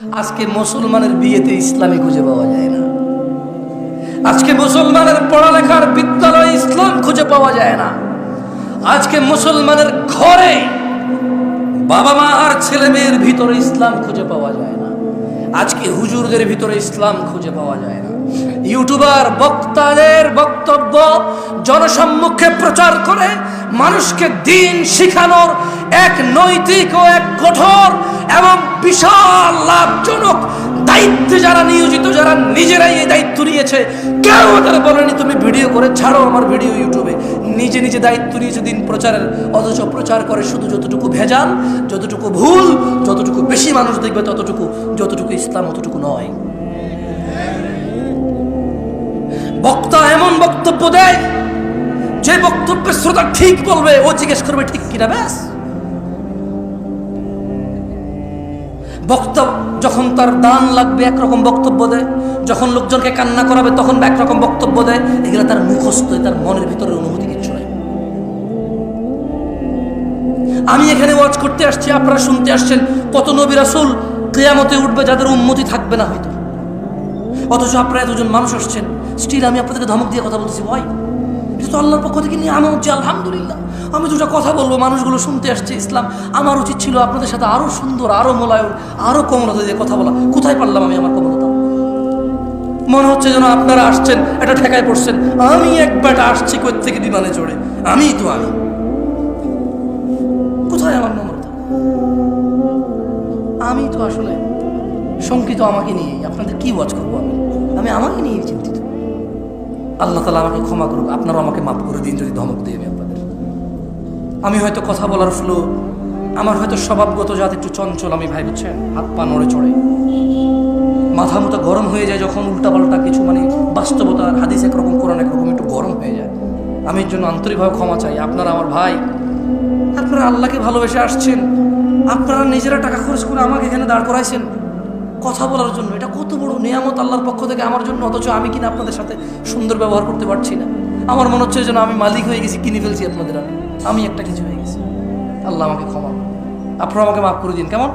আজকে মুসলমানের বিয়েতে ইসলামী খুঁজে পাওয়া যায় না। আজকে মুসলমানের পড়ালেখার বিদ্যালয়ে ইসলাম খুঁজে পাওয়া যায় না। আজকে মুসলমানের ঘরে বাবা মা আর ছেলে মেয়ের ভিতরে ইসলাম খুঁজে পাওয়া যায় না। আজকে হুজুরদের ভিতরে ইসলাম খুঁজে পাওয়া যায় না। ইউটিউবার বক্তাদের বক্তব্য জনসম্মুখে প্রচার করে মানুষকে দিন শিখানোর এক নৈতিক ও এক কঠোর এবং বিশাল লাভজনক দায়িত্বে যারা নিয়োজিত, যারা নিজেরাই এই দায়িত্ব নিয়েছে, কেউ তারা বলেনি, তুমি ভিডিও করে ছাড়ো আমার ভিডিও ইউটিউবে। নিজে নিজে দায়িত্ব নিয়েছে দিন প্রচারের, অথচ প্রচার করে শুধু যতটুকু ভেজাল, যতটুকু ভুল, যতটুকু বেশি মানুষ দেখবে, ততটুকু, যতটুকু ইসলাম অতটুকু নয়। বক্তা এমন বক্তব্য দেয়, যে বক্তব্যের শ্রোতা ঠিক বলবে, ও জিজ্ঞেস করবে, ঠিক কিনা ব্যাস? বক্তা যখন তার দান লাগবে একরকম বক্তব্য দেয়, যখন লোকজনকে কান্না করাবে তখন একরকম বক্তব্য দেয়, এগুলো তার মুখস্থ, তার মনের ভিতরে অনুভূতি কিচ্ছু নাই। আমি এখানে ওয়াচ করতে আসছি, আপনারা শুনতে আসছেন কত নবী রাসূল কেয়ামতে উঠবে যাদের উন্মতি থাকবে না হয়তো। অথচ আপনারা এতজন মানুষ আসছেন স্টিল আমি আপনাদেরকে ধমক দিয়ে কথা বলতেছি, ভয়। তো আল্লাহর পক্ষ থেকে নিয়ে আমার হচ্ছে আলহামদুলিল্লাহ। আমি দুটা কথা বলব, মানুষগুলো শুনতে আসছে ইসলাম। আমার উচিত ছিল আপনাদের সাথে আরও সুন্দর, আরও মোলায়ম, আরও কোমলতা দিয়ে কথা বলা। কোথায় পারলাম আমি আমার কোমলতা মনে হচ্ছে যেন আপনারা আসছেন এটা ঠেকায় পড়ছেন। আমি একবার আসছি কোথ থেকে বিমানে চড়ে। আমিই তো আমি। কোথায় আমার নম্রতা আমি তো আসলে শঙ্কিত, আমাকে নিয়েই। আপনাদের কি ওয়াচ করব আমি? আমি আমাকে নিয়েই চিন্তিত। আল্লাহ তালা আমাকে ক্ষমা করুক, আপনারাও আমাকে মাফ করে দিন যদি ধমক দিই আমি আপনাদের। আমি হয়তো কথা বলার ফ্লো আমার হয়তো স্বভাবগত জাত একটু চঞ্চল, আমি ভাই বুঝছেন, হাত পা নড়ে চড়ে। মাথা মতো গরম হয়ে যায় যখন উল্টাপাল্টা কিছু মানে বাস্তবতা আর হাদিস একরকম, কোরআন একরকম একটু গরম হয়ে যায়। আমি এর জন্য আন্তরিকভাবে ক্ষমা চাই। আপনারা আমার ভাই, আপনারা আল্লাহকে ভালোবেসে আসছেন, আপনারা নিজেরা টাকা খরচ করে আমাকে এখানে দাঁড় করাইছেন। কথা বলার জন্য। এটা কত বড় নিয়ামত আল্লাহর পক্ষ থেকে আমার জন্য, অথচ আমি কিনা আপনাদের সাথে সুন্দর ব্যবহার করতে পারছি না। আমার মনে হচ্ছে যেন আমি মালিক হয়ে গেছি, কিনে ফেলছি আপনাদের আমি। একটা কিছু হয়ে গেছি। আল্লাহ আমাকে ক্ষমা। আপনারা আমাকে মাফ করে দিন। কেমন?